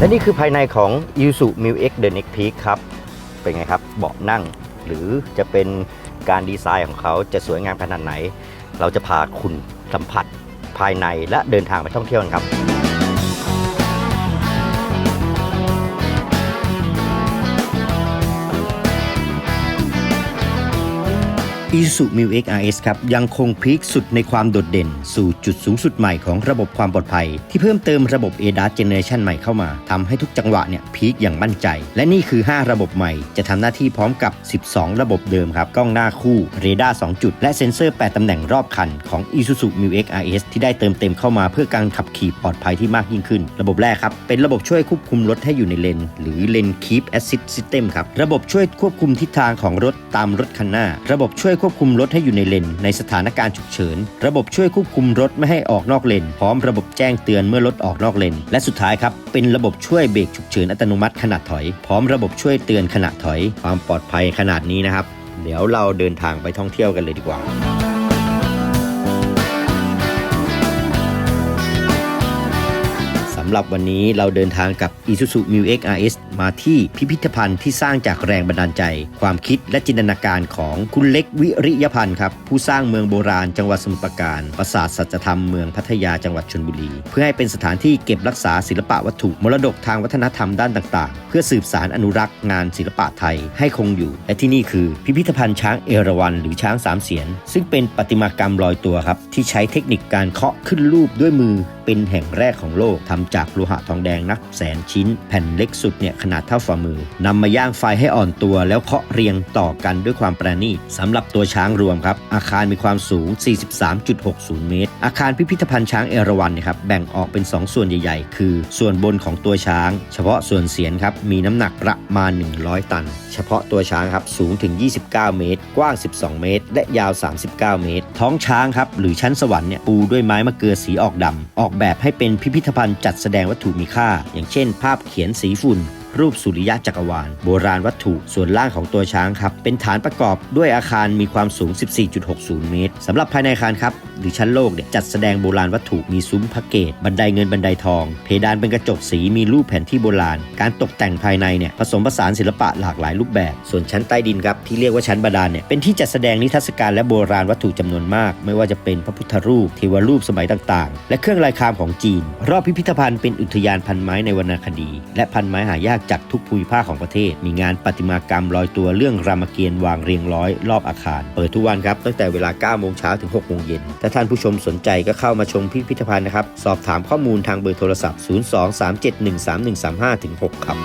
และนี่คือภายในของ i s u m i l X The Next Peak ครับ เป็นไงครับ เบาะนั่ง หรือจะเป็นการดีไซน์ของเขาจะสวยงามขนาดไหน เราจะพาคุณสัมผัสภายในและเดินทางไปท่องเที่ยวกันครับ i s u m i l X RS ครับ ยังคงพีคสุดในความโดดเด่น สู่จุดสูงสุดใหม่ของระบบความปลอดภัย ที่เพิ่มเติมระบบ ADAS Generation ใหม่เข้ามาทำให้ทุกจังหวะเนี่ยพีคอย่างมั่นใจ และนี่คือ 5 ระบบใหม่ จะทำหน้าที่พร้อมกับ 12 ระบบเดิมครับ กล้องหน้าคู่เรดาร์ 2 จุด และเซ็นเซอร์ 8ตำแหน่งรอบคันของ Isuzu m i l X RS ที่ได้เติมเต็มเข้ามาเพื่อการขับขี่ปลอดภัยที่มากยิ่งขึ้น ระบบแรกครับเป็นระบบช่วยควบคุมรถให้อยู่ในเลน หรือ Lane Keep Assist System ครับระบบช่วยควบคุมทิศทางของรถตามรถคันหน้า ระบบช่วยควบคุมรถให้อยู่ในเลนในสถานการณ์ฉุกเฉิน ระบบช่วยควบคุมรถไม่ให้ออกนอกเลน พร้อมระบบแจ้งเตือนเมื่อรถออกนอกเลน และสุดท้ายครับ เป็นระบบช่วยเบรกฉุกเฉินอัตโนมัติขณะถอย พร้อมระบบช่วยเตือนขณะถอย ความปลอดภัยขนาดนี้นะครับ เดี๋ยวเราเดินทางไปท่องเที่ยวกันเลยดีกว่าำหรับวันนี้เราเดินทางกับ Isuzu m i X RS มาที่พิพิธภัณฑ์ที่สร้างจากแรงบันดาลใจ ความคิดและจินตนาการของคุณเล็กวิริยพันธ์ครับ ผู้สร้างเมืองโบราณจังหวัดสมุทรปราการ ปราสาทสัจธรรมเมืองพัทยาจังหวัดชลบุรี เพื่อให้เป็นสถานที่เก็บรักษาศิลปะวัตถุมรดกทางวัฒนธรรมด้านต่างๆ เพื่อสืบสารอนุรักษ์งานศิลปะไทยให้คงอยู่ และที่นี่คือพิพิธภัณฑ์ช้างเอราวัณหรือช้างสามเสียน ซึ่งเป็นประติมากรรมลอยตัวครับที่ใช้เทคนิคการเคาะขึ้นรูปด้วยมือเป็นแห่งแรกของโลกทำจากโลหะทองแดงนับแสนชิ้น แผ่นเล็กสุดเนี่ยขนาดเท่าฝ่ามือนำมาย่างไฟให้อ่อนตัว แล้วเคาะเรียงต่อกันด้วยความประณีตสำหรับตัวช้างรวมครับ อาคารมีความสูง 43.60 เมตร อาคารพิพิธภัณฑ์ช้างเอราวัณเนี่ยครับแบ่งออกเป็น 2 ส่วนใหญ่ ๆ คือ ส่วนบนของตัวช้าง เฉพาะส่วนเสียนครับมีน้ำหนักประมาณ 100 ตัน เฉพาะตัวช้างครับสูงถึง 29 เมตร กว้าง 12 เมตร และยาว 39 เมตร ท้องช้างครับหรือชั้นสวรรค์เนี่ยปูด้วยไม้มะเกลือสีออกดำออกแบบให้เป็นพิพิธภัณฑ์จัดแสดงวัตถุมีค่า อย่างเช่น ภาพเขียนสีฝุ่น รูปสุริยะจักรวาล โบราณวัตถุส่วนล่างของตัวช้างครับ เป็นฐานประกอบด้วยอาคารมีความสูง 14.60 เมตรสำหรับภายในอาคารครับ หรือชั้นโลกเนี่ยจัดแสดงโบราณวัตถุมีซุ้มพระเกต บันไดเงินบันไดทอง เพดานเป็นกระจกสีมีรูปแผนที่โบราณ การตกแต่งภายในเนี่ยผสมผสานศิลปะหลากหลายรูปแบบ ส่วนชั้นใต้ดินครับที่เรียกว่าชั้นบาดาลเนี่ยเป็นที่จัดแสดงนิทรรศการและโบราณวัตถุจำนวนมาก ไม่ว่าจะเป็นพระพุทธรูปเทวรูปสมัยต่างๆ และเครื่องลายคามของจีน รอบพิพิธภัณฑ์เป็นอุทยานพันไม้ในวรรณคดี และพันไม้หายากจากทุกภูมิภาคของประเทศ มีงานประติมากรรมลอยตัวเรื่องรามเกียรติ์วางเรียงร้อย รอบอาคาร เปิดทุกวันครับตั้งแต่เวลา9โมงเช้าถึง6โมงเย็นถ้าท่านผู้ชมสนใจก็เข้ามาชมพิพิธภัณฑ์นะครับ สอบถามข้อมูลทางเบอร์โทรศัพท์ 023713135-6 ครับ